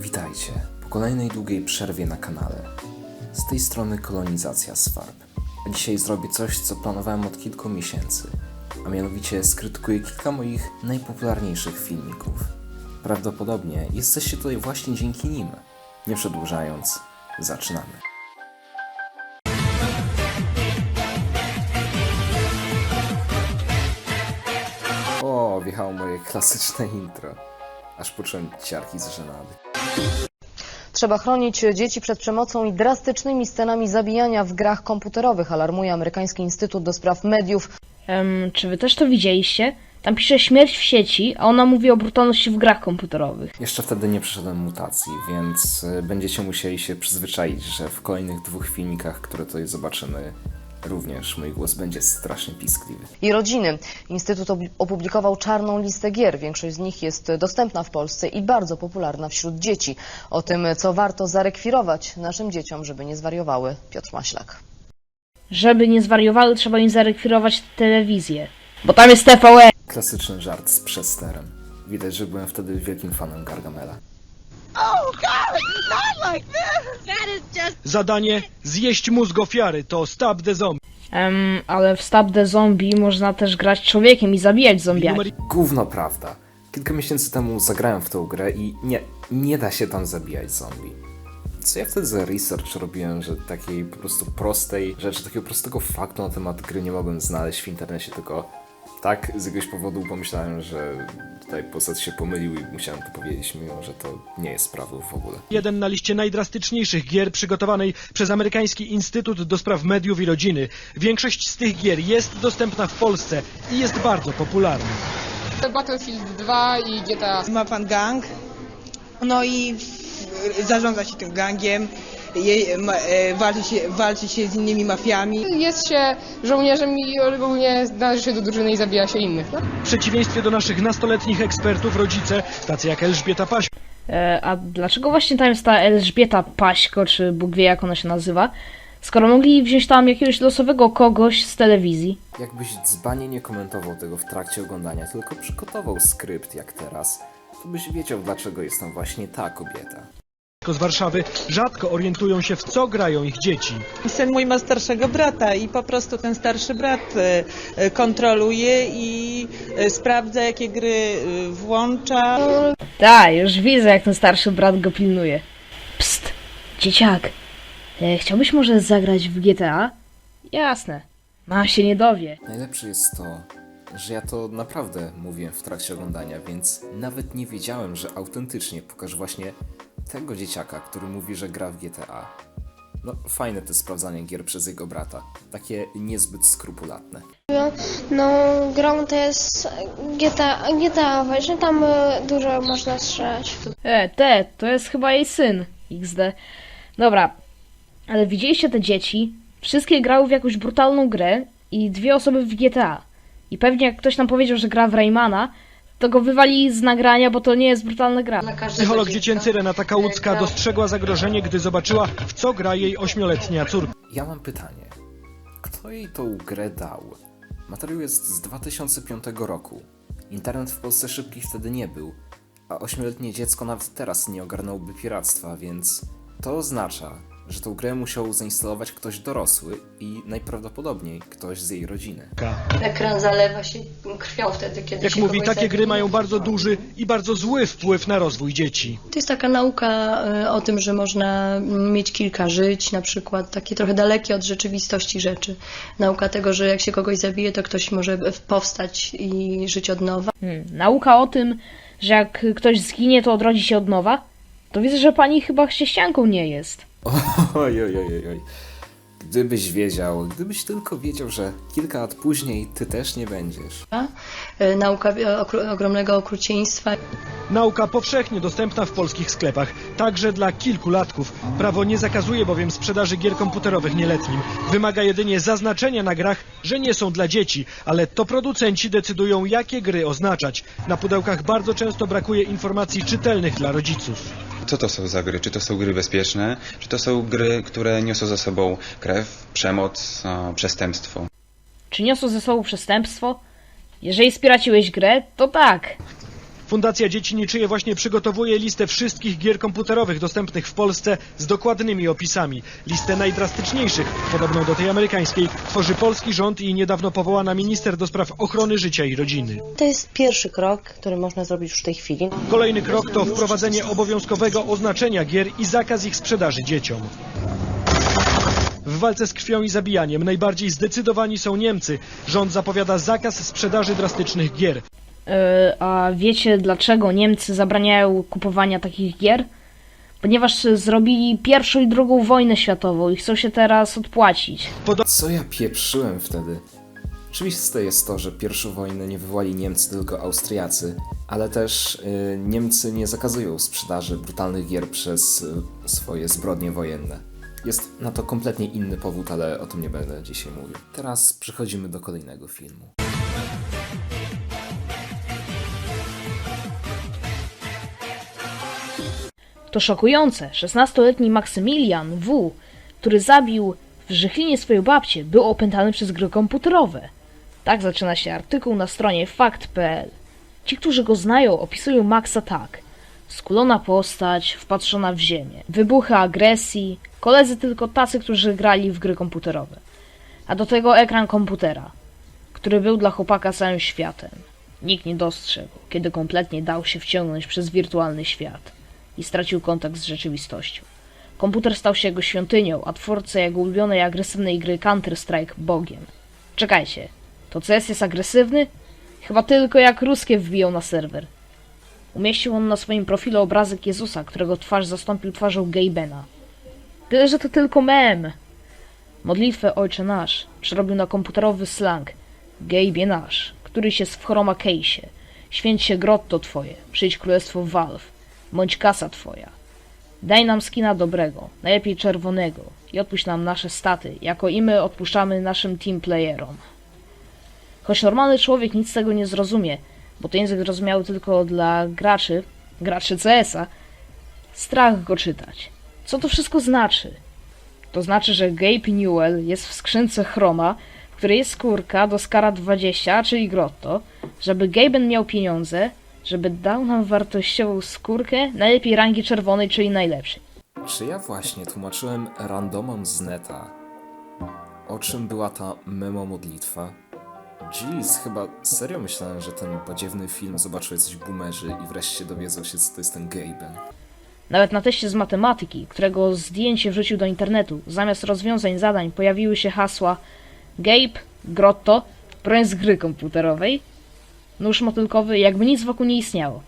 Witajcie po kolejnej długiej przerwie na kanale. Z tej strony kolonizacja Swarb. A dzisiaj zrobię coś, co planowałem od kilku miesięcy, a mianowicie skrytykuję kilka moich najpopularniejszych filmików. Prawdopodobnie jesteście tutaj właśnie dzięki nim. Nie przedłużając, zaczynamy. O, wjechało moje klasyczne intro. Aż poczułem ciarki z żenady. Trzeba chronić dzieci przed przemocą i drastycznymi scenami zabijania w grach komputerowych, alarmuje amerykański Instytut do Spraw Mediów. Em, czy wy też to widzieliście? Tam pisze śmierć w sieci, a ona mówi o brutalności w grach komputerowych. Jeszcze wtedy nie przeszedłem mutacji, więc y, będziecie musieli się przyzwyczaić, że w kolejnych dwóch filmikach, które tutaj zobaczymy, również mój głos będzie strasznie piskliwy. I rodziny. Instytut opublikował czarną listę gier. Większość z nich jest dostępna w Polsce i bardzo popularna wśród dzieci. O tym, co warto zarekwirować naszym dzieciom, żeby nie zwariowały. Piotr Maślak. Żeby nie zwariowały, trzeba im zarekwirować telewizję. Bo tam jest TVN. Klasyczny żart z przesterem. Widać, że byłem wtedy wielkim fanem Gargamela. Zadanie zjeść mózg ofiary to Stab the Zombie. Em, ale w Stab the Zombie można też grać człowiekiem i zabijać zombiaki. Numer Gówno prawda. Kilka miesięcy temu zagrałem w tą grę i nie, nie da się tam zabijać zombie. Co ja wtedy za research robiłem, że takiej po prostu prostej rzeczy, takiego prostego faktu na temat gry nie mogłem znaleźć w internecie, tylko tak z jakiegoś powodu pomyślałem, że tutaj postać się pomylił i musiałem to powiedzieć mimo, że to nie jest prawdą w ogóle. jeden na liście najdrastyczniejszych gier przygotowanej przez amerykański Instytut do Spraw Mediów i Rodziny. Większość z tych gier jest dostępna w Polsce i jest bardzo popularna. Battlefield 2 i GTA. Ma pan gang, no i zarządza się tym gangiem, je, ma, e, walczy, się, walczy się z innymi mafiami. Jest się żołnierzem i ogólnie należy się do drużyny i zabija się innych. No? W przeciwieństwie do naszych nastoletnich ekspertów, rodzice, tacy jak Elżbieta Paś, E, a dlaczego właśnie tam jest ta Elżbieta Paśko, czy Bóg wie jak ona się nazywa? Skoro mogli wziąć tam jakiegoś losowego kogoś z telewizji. Jakbyś dzbanie nie komentował tego w trakcie oglądania, tylko przygotował skrypt jak teraz, to byś wiedział dlaczego jest tam właśnie ta kobieta. Z Warszawy, rzadko orientują się w co grają ich dzieci. Syn mój ma starszego brata i po prostu ten starszy brat e, e, kontroluje i e, sprawdza, jakie gry włącza. Tak, już widzę jak ten starszy brat go pilnuje. Psst, dzieciak. Chciałbyś może zagrać w GTA? Jasne. Ma się nie dowie. Najlepsze jest to, że ja to naprawdę mówiłem w trakcie oglądania, więc nawet nie wiedziałem, że autentycznie pokaż właśnie tego dzieciaka, który mówi, że gra w GTA. No, fajne to sprawdzanie gier przez jego brata. Takie niezbyt skrupulatne. No, grą to jest GTA, GTA właśnie tam e, dużo można strzelać. E, te, to jest chyba jej syn. XD. Dobra, ale widzieliście te dzieci? Wszystkie grały w jakąś brutalną grę i dwie osoby w GTA. I pewnie jak ktoś nam powiedział, że gra w Raymana, to go wywali z nagrania, bo to nie jest brutalna gra. Psycholog dziecięcy Renata Kałucka dostrzegła zagrożenie, gdy zobaczyła, w co gra jej ośmioletnia córka. Ja mam pytanie. Kto jej tą grę dał? Materiał jest z 2005 roku. Internet w Polsce szybki wtedy nie był, a ośmioletnie dziecko nawet teraz nie ogarnąłby piractwa, więc to oznacza, że tą grę musiał zainstalować ktoś dorosły i najprawdopodobniej ktoś z jej rodziny. Ekran zalewa się krwią wtedy, kiedy Jak się mówi, kogoś takie zabije. gry mają bardzo duży i bardzo zły wpływ na rozwój dzieci. To jest taka nauka y, o tym, że można mieć kilka żyć, na przykład takie trochę dalekie od rzeczywistości rzeczy. Nauka tego, że jak się kogoś zabije, to ktoś może powstać i żyć od nowa. Hmm, nauka o tym, że jak ktoś zginie, to odrodzi się od nowa? To widzę, że pani chyba chrześcijanką nie jest. Oj, oj, oj, oj, oj. Gdybyś wiedział, gdybyś tylko wiedział, że kilka lat później ty też nie będziesz. Y, Nauka okru- ogromnego okrucieństwa. Nauka powszechnie dostępna w polskich sklepach, także dla kilkulatków. Prawo nie zakazuje bowiem sprzedaży gier komputerowych nieletnim. Wymaga jedynie zaznaczenia na grach, że nie są dla dzieci, ale to producenci decydują, jakie gry oznaczać. Na pudełkach bardzo często brakuje informacji czytelnych dla rodziców. Co to są za gry? Czy to są gry bezpieczne? Czy to są gry, które niosą za sobą krew, przemoc, a, przestępstwo? Czy niosą ze sobą przestępstwo? Jeżeli spiraciłeś grę, to tak. Fundacja Dzieci Niczyje właśnie przygotowuje listę wszystkich gier komputerowych dostępnych w Polsce z dokładnymi opisami. Listę najdrastyczniejszych, podobną do tej amerykańskiej, tworzy polski rząd i niedawno powołana minister do spraw ochrony życia i rodziny. To jest pierwszy krok, który można zrobić już w tej chwili. Kolejny krok to wprowadzenie obowiązkowego oznaczenia gier i zakaz ich sprzedaży dzieciom. W walce z krwią i zabijaniem najbardziej zdecydowani są Niemcy. Rząd zapowiada zakaz sprzedaży drastycznych gier. E, a wiecie dlaczego Niemcy zabraniają kupowania takich gier? Ponieważ zrobili pierwszą i drugą wojnę światową i chcą się teraz odpłacić. Co ja pieprzyłem wtedy? Oczywiste jest to, że pierwszą wojnę nie wywołali Niemcy, tylko Austriacy, ale też y, Niemcy nie zakazują sprzedaży brutalnych gier przez y, swoje zbrodnie wojenne. Jest na to kompletnie inny powód, ale o tym nie będę dzisiaj mówił. Teraz przechodzimy do kolejnego filmu. To szokujące. 16-letni Maksymilian W., który zabił w Żychlinie swoją babcię, był opętany przez gry komputerowe. Tak zaczyna się artykuł na stronie fakt.pl. Ci, którzy go znają, opisują Maxa tak. Skulona postać, wpatrzona w ziemię, wybuchy agresji, koledzy tylko tacy, którzy grali w gry komputerowe. A do tego ekran komputera, który był dla chłopaka całym światem. Nikt nie dostrzegł, kiedy kompletnie dał się wciągnąć przez wirtualny świat i stracił kontakt z rzeczywistością. Komputer stał się jego świątynią, a twórca jego ulubionej agresywnej gry Counter-Strike bogiem. Czekajcie, to CS jest agresywny? Chyba tylko jak ruskie wbiją na serwer. Umieścił on na swoim profilu obrazek Jezusa, którego twarz zastąpił twarzą Gabena. Tyle, że to tylko mem. Modlitwę Ojcze Nasz przerobił na komputerowy slang Gabie Nasz, któryś jest w chroma case'ie. Święć się grotto twoje, przyjdź królestwo Valve, bądź kasa twoja. Daj nam skina dobrego, najlepiej czerwonego i odpuść nam nasze staty, jako i my odpuszczamy naszym teamplayerom. Choć normalny człowiek nic z tego nie zrozumie, bo to język zrozumiały tylko dla graczy, graczy CS-a, strach go czytać. Co to wszystko znaczy? To znaczy, że Gabe Newell jest w skrzynce Chroma, w której jest skórka do Skara 20, czyli Grotto, żeby Gaben miał pieniądze, żeby dał nam wartościową skórkę, najlepiej rangi czerwonej, czyli najlepszej. Czy ja właśnie tłumaczyłem randomom z neta, o czym była ta memo modlitwa? Jeez, chyba serio myślałem, że ten badziewny film zobaczył jacyś boomerzy i wreszcie dowiedzą się, co to jest ten Gaben. Nawet na teście z matematyki, którego zdjęcie wrzucił do internetu, zamiast rozwiązań zadań pojawiły się hasła Gabe, Grotto, broń z gry komputerowej, nóż motylkowy, jakby nic wokół nie istniało.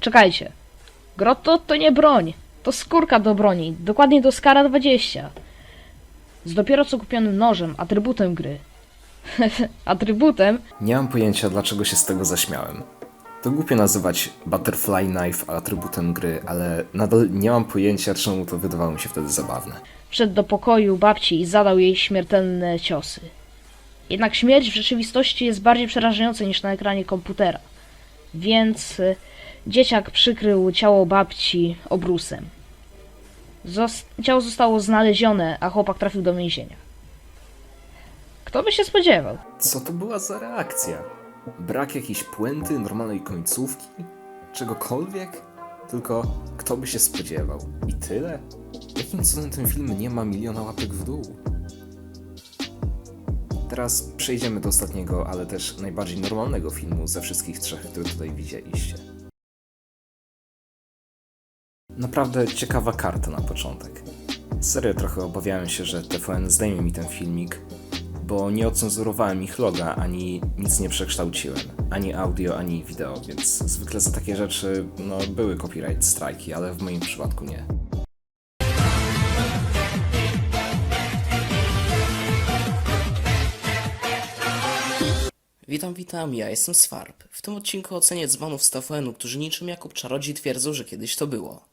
Czekajcie. Grotto to nie broń, to skórka do broni, dokładnie do Skara 20. Z dopiero co kupionym nożem, atrybutem gry. atrybutem? Nie mam pojęcia, dlaczego się z tego zaśmiałem. To głupio nazywać Butterfly Knife atrybutem gry, ale nadal nie mam pojęcia, czemu to wydawało mi się wtedy zabawne. Wszedł do pokoju babci i zadał jej śmiertelne ciosy. Jednak śmierć w rzeczywistości jest bardziej przerażająca niż na ekranie komputera. Więc y, dzieciak przykrył ciało babci obrusem. Ciało zostało znalezione, a chłopak trafił do więzienia. Kto by się spodziewał? Co to była za reakcja? Brak jakiejś puenty, normalnej końcówki? Czegokolwiek? Tylko kto by się spodziewał? I tyle? Jakim cudem ten film nie ma miliona łapek w dół? Teraz przejdziemy do ostatniego, ale też najbardziej normalnego filmu ze wszystkich trzech, które tutaj widzieliście. Naprawdę ciekawa karta na początek. Serio trochę obawiałem się, że TVN zdejmie mi ten filmik, bo nie ocenzurowałem ich loga, ani nic nie przekształciłem. Ani audio, ani wideo, więc zwykle za takie rzeczy, no, były copyright strajki, ale w moim przypadku nie. Witam, witam, ja jestem Swarp. W tym odcinku ocenię dzbanów z TVN-u, którzy niczym Jakub Czarodziej twierdzą, że kiedyś to było.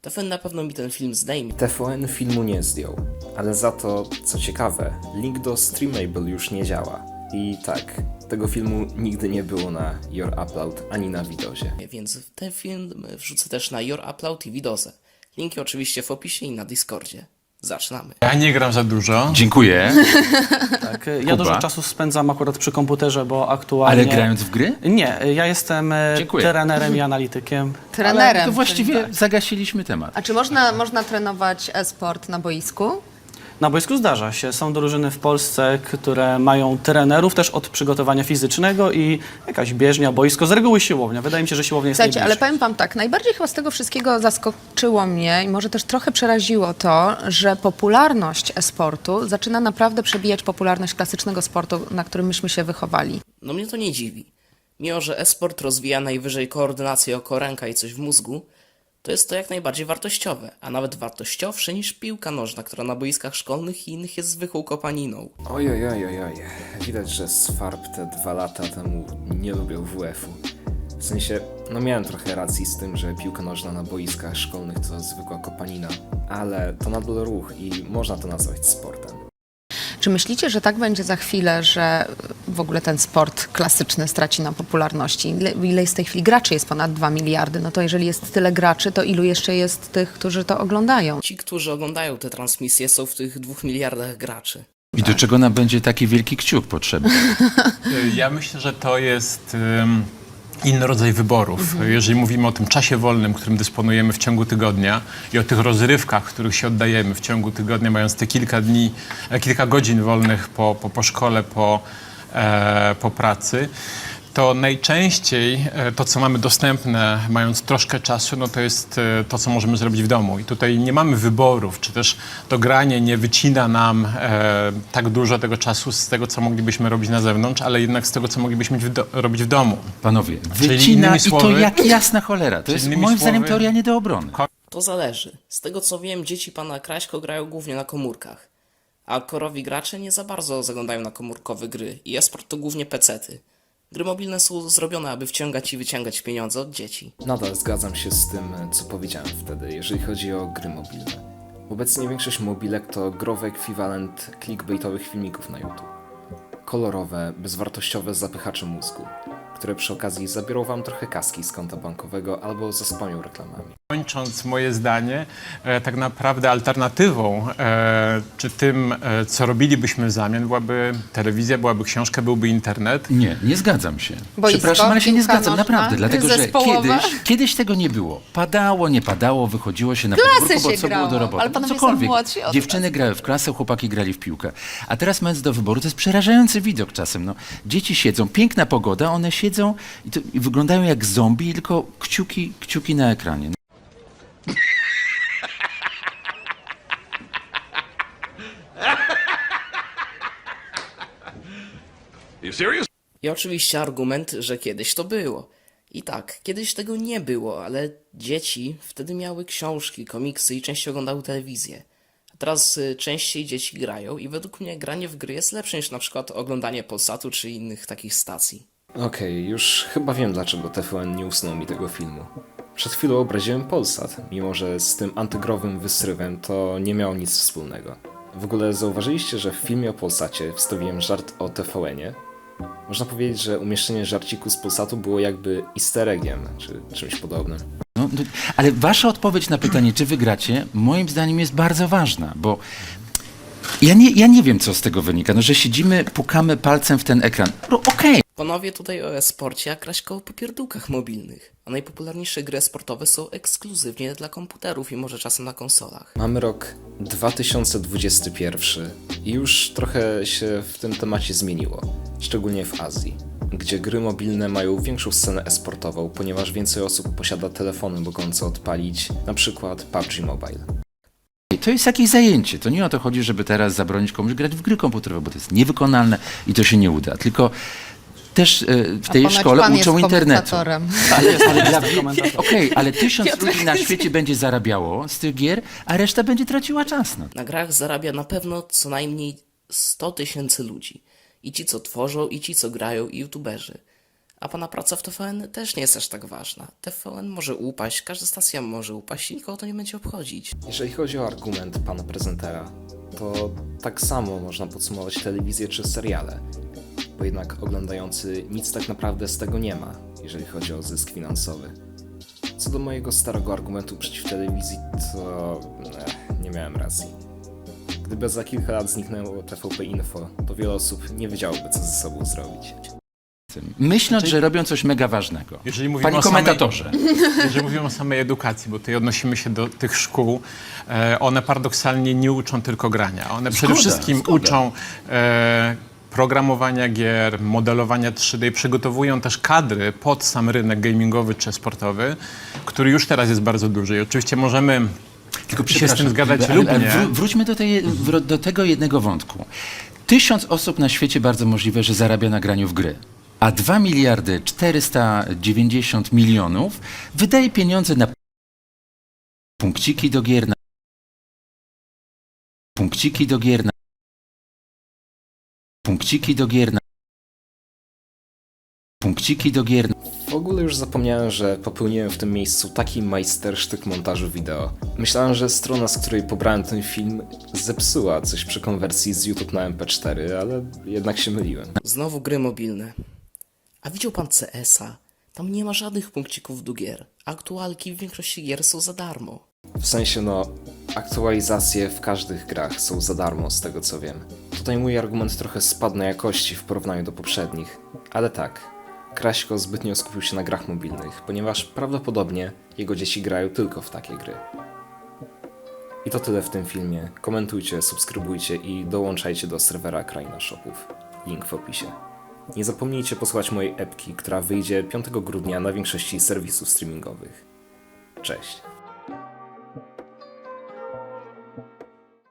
TVN na pewno mi ten film zdejmie. TVN filmu nie zdjął, ale za to, co ciekawe, link do Streamable już nie działa. I tak, tego filmu nigdy nie było na Your Upload ani na Widozie. Więc ten film wrzucę też na Your Upload i Widozę. Linki oczywiście w opisie i na Discordzie. Zaczynamy. Ja nie gram za dużo. Dziękuję. Tak, ja Kuba? dużo czasu spędzam akurat przy komputerze, bo aktualnie... Ale grając w gry? Nie, ja jestem e, Dziękuję. trenerem i analitykiem. Trenerem. Ale to właściwie czyli- zagasiliśmy temat. A czy można, można trenować e-sport na boisku? Na boisku zdarza się. Są drużyny w Polsce, które mają trenerów też od przygotowania fizycznego i jakaś bieżnia, boisko, z reguły siłownia. Wydaje mi się, że siłownia jest Słuchajcie, ale najbliżej. powiem Wam tak, najbardziej chyba z tego wszystkiego zaskoczyło mnie i może też trochę przeraziło to, że popularność e-sportu zaczyna naprawdę przebijać popularność klasycznego sportu, na którym myśmy się wychowali. No mnie to nie dziwi. Mimo, że e-sport rozwija najwyżej koordynację oko ręka i coś w mózgu, to jest to jak najbardziej wartościowe, a nawet wartościowsze niż piłka nożna, która na boiskach szkolnych i innych jest zwykłą kopaniną. Oj, oj, oj, oj, oj. Widać, że Swarp te dwa lata temu nie lubił WF-u. W sensie, no miałem trochę racji z tym, że piłka nożna na boiskach szkolnych to zwykła kopanina, ale to nadal ruch i można to nazwać sportem. Czy myślicie, że tak będzie za chwilę, że w ogóle ten sport klasyczny straci na popularności? Ile, ile jest w tej chwili graczy? Jest ponad 2 miliardy. No to jeżeli jest tyle graczy, to ilu jeszcze jest tych, którzy to oglądają? Ci, którzy oglądają te transmisje, są w tych dwóch miliardach graczy. I do czego nam będzie taki wielki kciuk potrzebny? Ja myślę, że to jest inny rodzaj wyborów. Mhm. Jeżeli mówimy o tym czasie wolnym, którym dysponujemy w ciągu tygodnia i o tych rozrywkach, których się oddajemy w ciągu tygodnia, mając te kilka dni, e, kilka godzin wolnych po, po, po szkole, po, e, po pracy, to najczęściej e, to, co mamy dostępne, mając troszkę czasu, no to jest e, to, co możemy zrobić w domu. I tutaj nie mamy wyborów, czy też to granie nie wycina nam e, tak dużo tego czasu z tego, co moglibyśmy robić na zewnątrz, ale jednak z tego, co moglibyśmy w do, robić w domu. Panowie, Czyli wycina i to jak jasna cholera. To jest moim zdaniem słowy- teoria nie do obrony. To zależy. Z tego co wiem, dzieci pana Kraśko grają głównie na komórkach, a korowi gracze nie za bardzo zaglądają na komórkowe gry i e-sport to głównie pecety. Gry mobilne są zrobione, aby wciągać i wyciągać pieniądze od dzieci. Nadal zgadzam się z tym, co powiedziałem wtedy, jeżeli chodzi o gry mobilne. Obecnie większość mobilek to growy ekwiwalent clickbaitowych filmików na YouTube. Kolorowe, bezwartościowe zapychacze mózgu, które przy okazji zabiorą wam trochę kaski z konta bankowego albo zaspamią reklamami. Kończąc moje zdanie, e, tak naprawdę alternatywą, e, czy tym, e, co robilibyśmy w zamian, byłaby telewizja, byłaby książka, byłby internet. Nie, nie zgadzam się. Boisko, Przepraszam, ale się nie zgadzam, nożna, naprawdę. Dlatego, że kiedyś, kiedyś tego nie było. Padało, nie padało, wychodziło się na podwórko, bo co grało, było do roboty. ale panowie są Cokolwiek. młodsi od Dziewczyny grały w klasę, chłopaki grali w piłkę. A teraz mając do wyboru, to jest przerażający widok czasem. No, dzieci siedzą, piękna pogoda, one siedzą i, to, i wyglądają jak zombie, tylko kciuki, kciuki na ekranie. I oczywiście argument, że kiedyś to było. I tak, kiedyś tego nie było, ale dzieci wtedy miały książki, komiksy i częściej oglądały telewizję. A teraz y, częściej dzieci grają i według mnie granie w gry jest lepsze niż na przykład oglądanie Polsatu czy innych takich stacji. Okej, już chyba wiem dlaczego TVN nie usunął mi tego filmu. Przed chwilą obraziłem Polsat, mimo że z tym antygrowym wysrywem to nie miało nic wspólnego. W ogóle zauważyliście, że w filmie o Polsacie wstawiłem żart o TVN-ie? Można powiedzieć, że umieszczenie żarciku z Polsatu było jakby easter eggiem, czy czymś podobnym. No, ale wasza odpowiedź na pytanie, czy wygracie, moim zdaniem jest bardzo ważna, bo ja nie, ja nie wiem, co z tego wynika. No, że siedzimy, pukamy palcem w ten ekran. No okej, Panowie tutaj o e-sporcie, a Kraśko o popierdółkach mobilnych. A najpopularniejsze gry sportowe są ekskluzywnie dla komputerów i może czasem na konsolach. Mamy rok 2021 i już trochę się w tym temacie zmieniło, szczególnie w Azji, gdzie gry mobilne mają większą scenę esportową, ponieważ więcej osób posiada telefony mogące odpalić na przykład PUBG Mobile. To jest jakieś zajęcie. To nie o to chodzi, żeby teraz zabronić komuś grać w gry komputerowe, bo to jest niewykonalne i to się nie uda. Tylko też e, w tej ponoć szkole pan uczą jest internetu. komentatorem. Ale, ale dla, okej, ale tysiąc ludzi na świecie będzie zarabiało z tych gier, a reszta będzie traciła czas. No. Na grach zarabia na pewno co najmniej 100 tysięcy ludzi. I ci, co tworzą, i ci, co grają, i youtuberzy. A pana praca w TVN też nie jest aż tak ważna. TVN może upaść, każda stacja może upaść i nikogo to nie będzie obchodzić. Jeżeli chodzi o argument pana prezentera, to tak samo można podsumować telewizję czy seriale, bo jednak oglądający nic tak naprawdę z tego nie ma, jeżeli chodzi o zysk finansowy. Co do mojego starego argumentu przeciw telewizji, to eh, nie miałem racji. Gdyby za kilka lat zniknęło TVP Info, to wiele osób nie wiedziałoby, co ze sobą zrobić. Myśląc, że robią coś mega ważnego. Jeżeli mówimy Panie o samej- komentatorze. Jeżeli mówimy o samej edukacji, bo tutaj odnosimy się do tych szkół, e, one paradoksalnie nie uczą tylko grania. One przede Zgoda, wszystkim zgoda. uczą e, programowania gier, modelowania 3D i przygotowują też kadry pod sam rynek gamingowy czy sportowy, który już teraz jest bardzo duży. I oczywiście możemy Tylko się z tym zgadzać ale- lub nie. wró- wróćmy do, tej, do tego jednego wątku. Tysiąc osób na świecie bardzo możliwe, że zarabia na graniu w gry. A 2 miliardy 490 milionów wydaje pieniądze na punkciki do gier, na punkciki do gier, na punkciki do gier, na punkciki do gier, W ogóle już zapomniałem, że popełniłem w tym miejscu taki majstersztyk montażu wideo. Myślałem, że strona, z której pobrałem ten film, zepsuła coś przy konwersji z YouTube na MP4, ale jednak się myliłem. Znowu gry mobilne. A widział pan CS-a? Tam nie ma żadnych punkcików do gier. Aktualki w większości gier są za darmo. W sensie, no, aktualizacje w każdych grach są za darmo, z tego co wiem. Tutaj mój argument trochę spadł na jakości w porównaniu do poprzednich, ale tak, Kraśko zbytnio skupił się na grach mobilnych, ponieważ prawdopodobnie jego dzieci grają tylko w takie gry. I to tyle w tym filmie. Komentujcie, subskrybujcie i dołączajcie do serwera Kraina Shopów. Link w opisie. Nie zapomnijcie posłuchać mojej epki, która wyjdzie 5 grudnia na większości serwisów streamingowych. Cześć.